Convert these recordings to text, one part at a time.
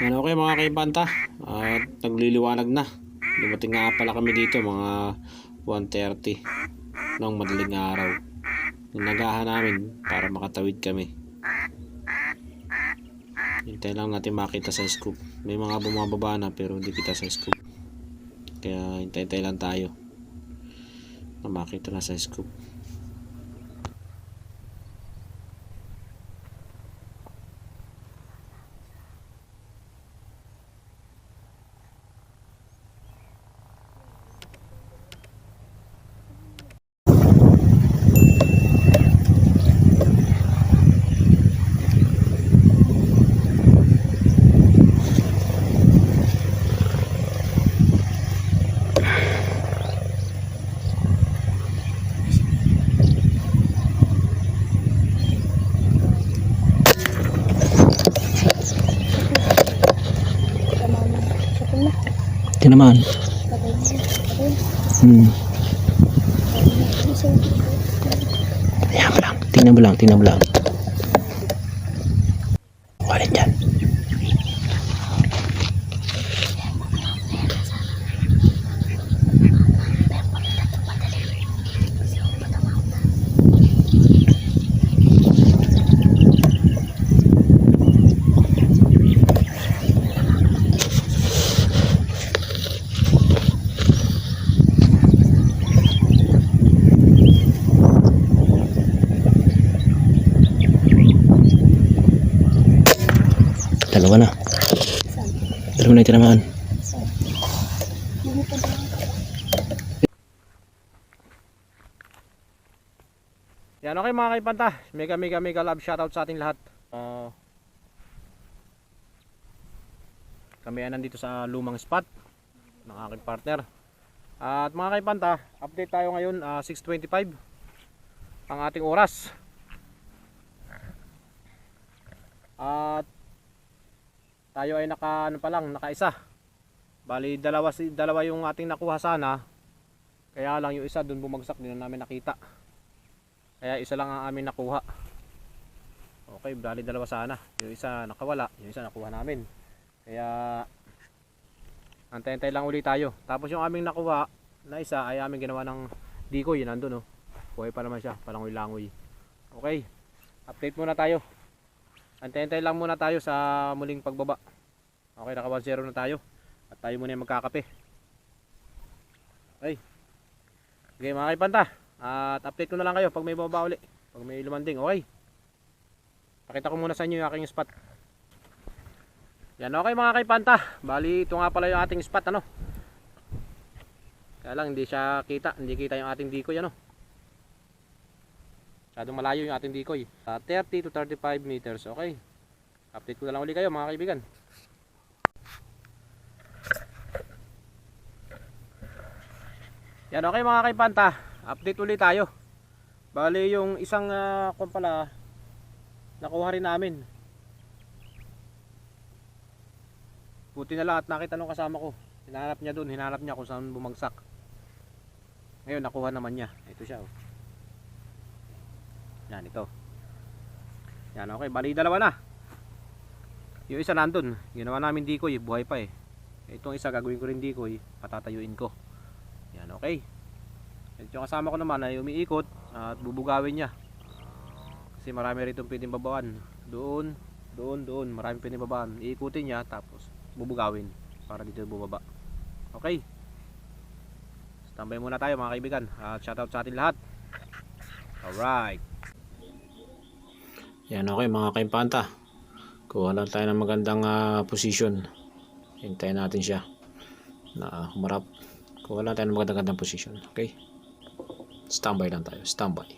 Yan okay mga kaibanta. At nagliliwanag na. Dumating nga pala kami dito mga 1.30 ng madaling araw. Nagahan namin para makatawid kami. Hintay lang natin makita sa scoop. May mga bumababa na pero hindi kita sa scoop. Kaya hintay-hintay lang tayo na makita na sa scoop. Ito naman. Hmm. Ayan lang. Tingnan mo lang. Tingnan mo lang. Dalawa na. Dalawa na itinamaan. Yan okay mga kaipanta. Mega mega mega love shoutout sa ating lahat. Ah, kami ay nandito sa lumang spot ng aking partner. At mga kaipanta, update tayo ngayon ah, 6.25 ang ating oras. At tayo ay naka ano pa lang, nakaisa. Bali dalawa dalawa yung ating nakuha sana. Kaya lang yung isa doon bumagsak din na namin nakita. Kaya isa lang ang amin nakuha. Okay, bali dalawa sana. Yung isa nakawala, yung isa nakuha namin. Kaya antay-antay lang ulit tayo. Tapos yung aming nakuha na isa ay aming ginawa ng decoy, nandun oh. Buhay pa naman siya, palangoy-langoy. Okay, update muna tayo. Antay-antay lang muna tayo sa muling pagbaba. Okay, naka 1-0 na tayo. At tayo muna yung magkakape. Okay. Okay mga kaipanta. At update ko na lang kayo pag may bababa uli. Pag may lumanding, okay. Pakita ko muna sa inyo yung aking spot. Yan okay mga kaipanta. Bali ito nga pala yung ating spot ano. Kaya lang hindi siya kita. Hindi kita yung ating decoy ano. Masyadong malayo yung ating decoy. Sa 30 to 35 meters. Okay. Update ko na lang uli kayo mga kaibigan. Yan okay mga kaipanta. Update ulit tayo. Bali yung isang uh, kung pala nakuha rin namin. Buti na lang at nakita nung kasama ko. Hinanap niya doon, hinanap niya kung saan bumagsak. Ngayon nakuha naman niya. Ito siya oh. Yan ito. Yan okay, bali dalawa na. Yung isa nandun, ginawa namin decoy, buhay pa eh. Itong isa gagawin ko rin decoy, patatayuin ko. Yan okay. At yung kasama ko naman ay umiikot at bubugawin niya. Kasi marami rito pwedeng babawan. Doon, doon, doon, marami pwedeng babaan. Iikutin niya tapos bubugawin para dito bumaba. Okay. Standby muna tayo mga kaibigan. At shoutout sa atin lahat. Alright. Yan okay mga kaimpanta. Kuha lang tayo ng magandang ah, position. Hintayin natin siya na humarap. Kuha lang tayo ng magandang position. Okay. Standby lang tayo. Standby.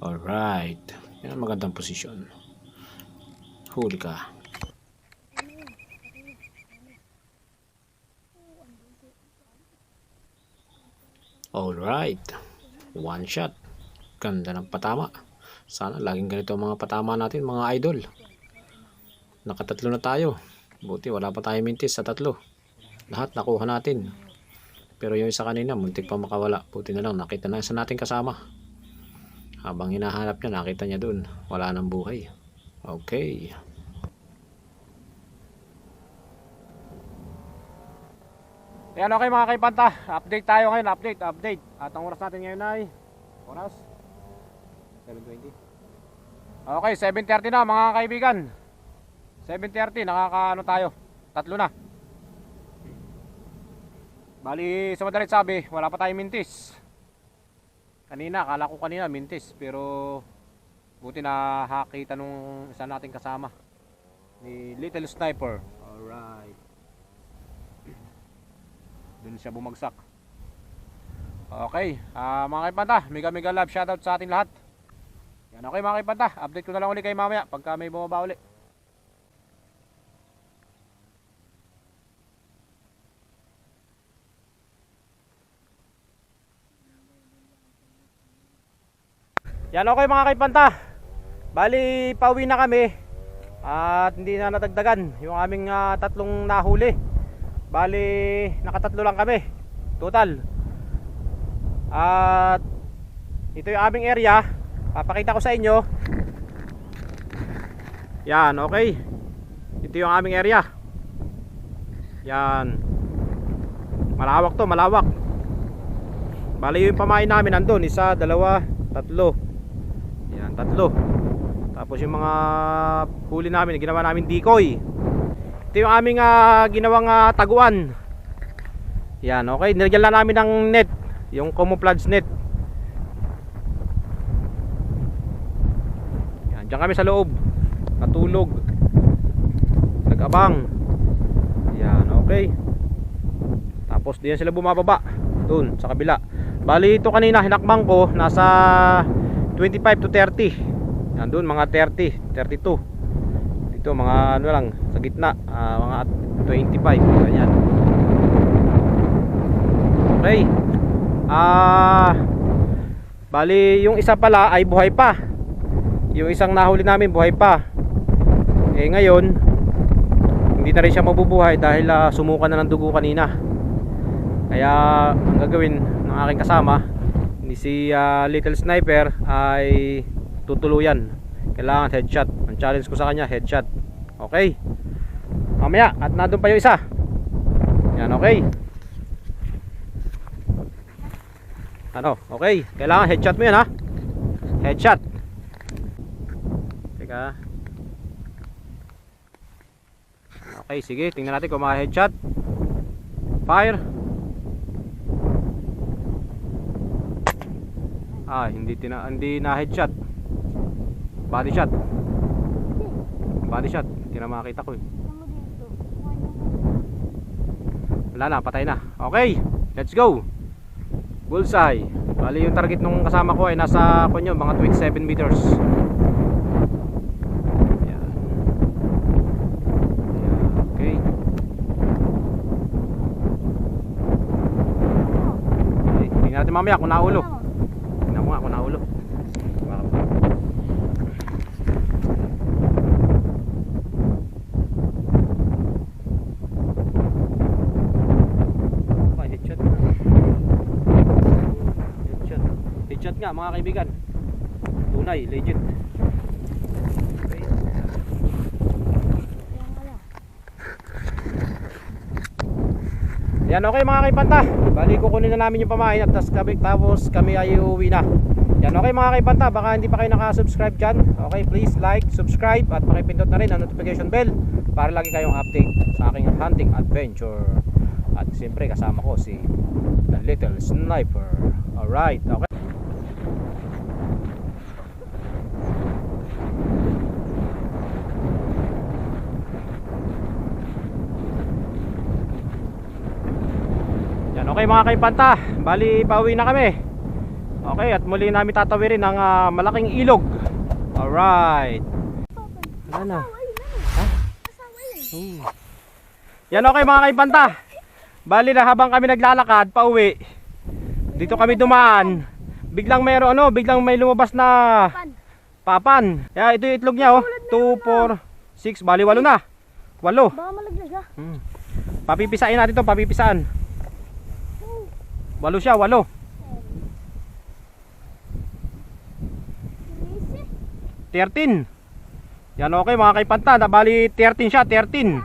Alright. Yan ang magandang posisyon. Huli ka. Alright. One shot. Ganda ng patama. Sana laging ganito ang mga patama natin mga idol. Nakatatlo na tayo. Buti wala pa tayo mintis sa tatlo. Lahat nakuha natin. Pero yung isa kanina, muntik pa makawala. Buti na lang, nakita na isa nating kasama. Habang hinahanap niya, nakita niya dun. Wala nang buhay. Okay. Ayan okay mga kaipanta, update tayo ngayon, update, update. At ang oras natin ngayon ay, oras? 7.20. Okay, 7.30 na mga kaibigan. 7.30, nakakaano tayo, tatlo na. Bali, sa madalit sabi, wala pa tayong mintis. Kanina, akala ko kanina mintis, pero buti na hakita nung isa nating kasama ni Little Sniper. Alright. Doon siya bumagsak. Okay, ah mga kaipanta, mega mega love shoutout sa ating lahat. Yan okay mga kaipanta, update ko na lang ulit kayo mamaya pagka may bumaba uli. Yan okay mga kaipanta. Bali, pauwi na kami. At hindi na natagdagan yung aming ah, tatlong nahuli. Bali, nakatatlo lang kami. Total. At ito yung aming area. Papakita ko sa inyo. Yan, okay. Ito yung aming area. Yan. Malawak to, malawak. Bali yung pamain namin nandun. Isa, dalawa, tatlo. Yan, tatlo. Tapos yung mga huli namin, ginawa namin decoy. Ito yung aming ah, ginawang ah, taguan. Yan, okay. Nilagyan lang namin ng net. Yung camouflage net. Yan, dyan kami sa loob. Natulog. Nag-abang. Yan, okay. Tapos diyan sila bumababa. Doon, sa kabila. Bali ito kanina, hinakbang ko. Nasa 25 to 30. Yan, doon, mga 30, 32 dito mga ano lang sa gitna ah, mga 25 ganyan. Okay. Ah bali yung isa pala ay buhay pa. Yung isang nahuli namin buhay pa. Eh ngayon hindi na rin siya mabubuhay dahil ah, sumuka na ng dugo kanina. Kaya ang gagawin ng aking kasama ni si ah, Little Sniper ay tutuluyan. Kailangan headshot ang challenge ko sa kanya headshot. Okay. Mamaya at nandun pa yung isa. Yan okay. Ano okay. Kailangan headshot mo yan ha? Headshot. Teka. Okay sige. Tingnan natin kung mga headshot fire. Ah hindi tina hindi na headshot Body shot. Body shot. Hindi na makakita ko eh. Wala na, patay na. Okay, let's go. Bullseye. Bali yung target nung kasama ko ay nasa kunyo, mga 27 meters. Yan. Yan, okay. Okay, tingnan natin mamaya kung naulo. Tingnan mo nga kung naulo. Baka Ay, headshot nga. Headshot. Headshot nga mga kaibigan. Tunay, legit. Yan okay mga kaibanta. Bali kukunin na namin yung pamain at tas tapos kami ay uuwi na. Yan okay mga kaibanta. Baka hindi pa kayo nakasubscribe dyan. Okay please like, subscribe at pakipindot na rin ang notification bell para lagi kayong update sa aking hunting adventure. At siyempre kasama ko si The Little Sniper. Alright, okay. Yan, okay mga kaipanta. Bali, pauwi na kami. Okay, at muli namin tatawirin ang ah, malaking ilog. Alright. Wala na. Ha? Hmm. Yan okay mga kaipanta. Bali na habang kami naglalakad pauwi. Dito kami dumaan. Biglang mayroon ano, biglang may lumabas na papan. Kaya ito yung itlog niya oh. 2 4 6 bali 8 na. 8. Baka malaglag ha. Hmm. Papipisain natin to, papipisaan. Walo siya, walo. 13. Yan okay mga kaipanta, nabali 13 siya, 13.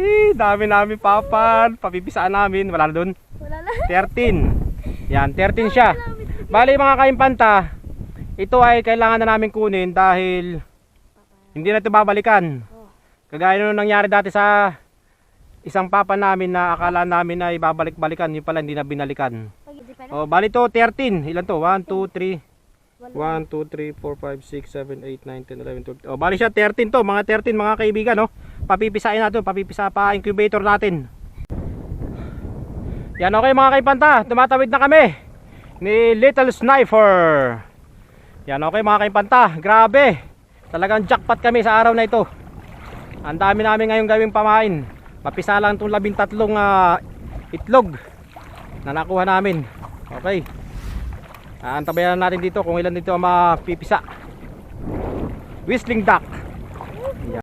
Eh, dami namin papan, papipisaan namin, wala na dun. Wala na. 13. Yan, 13 siya. Bali mga kaimpanta, ito ay kailangan na namin kunin dahil hindi na ito babalikan. Kagaya nung nangyari dati sa isang papa namin na akala namin na ibabalik-balikan, yun pala hindi na binalikan. Na. Oh, bali to 13. Ilan to? 1, 2, 3. 1, 2, 3, 4, 5, 6, 7, 8, 9, 10, 11, 12. Oh, bali siya 13 to, mga 13 mga kaibigan, no. Papipisain natin, papipisa pa incubator natin. Yan okay mga kaipanta, tumatawid na kami ni Little Sniper. Yan okay mga kaipanta, grabe. Talagang jackpot kami sa araw na ito. Ang dami namin ngayong gawing pamain. Mapisa lang itong labing tatlong ah, itlog na nakuha namin. Okay. Aantabayan natin dito kung ilan dito ang mapipisa. Whistling duck.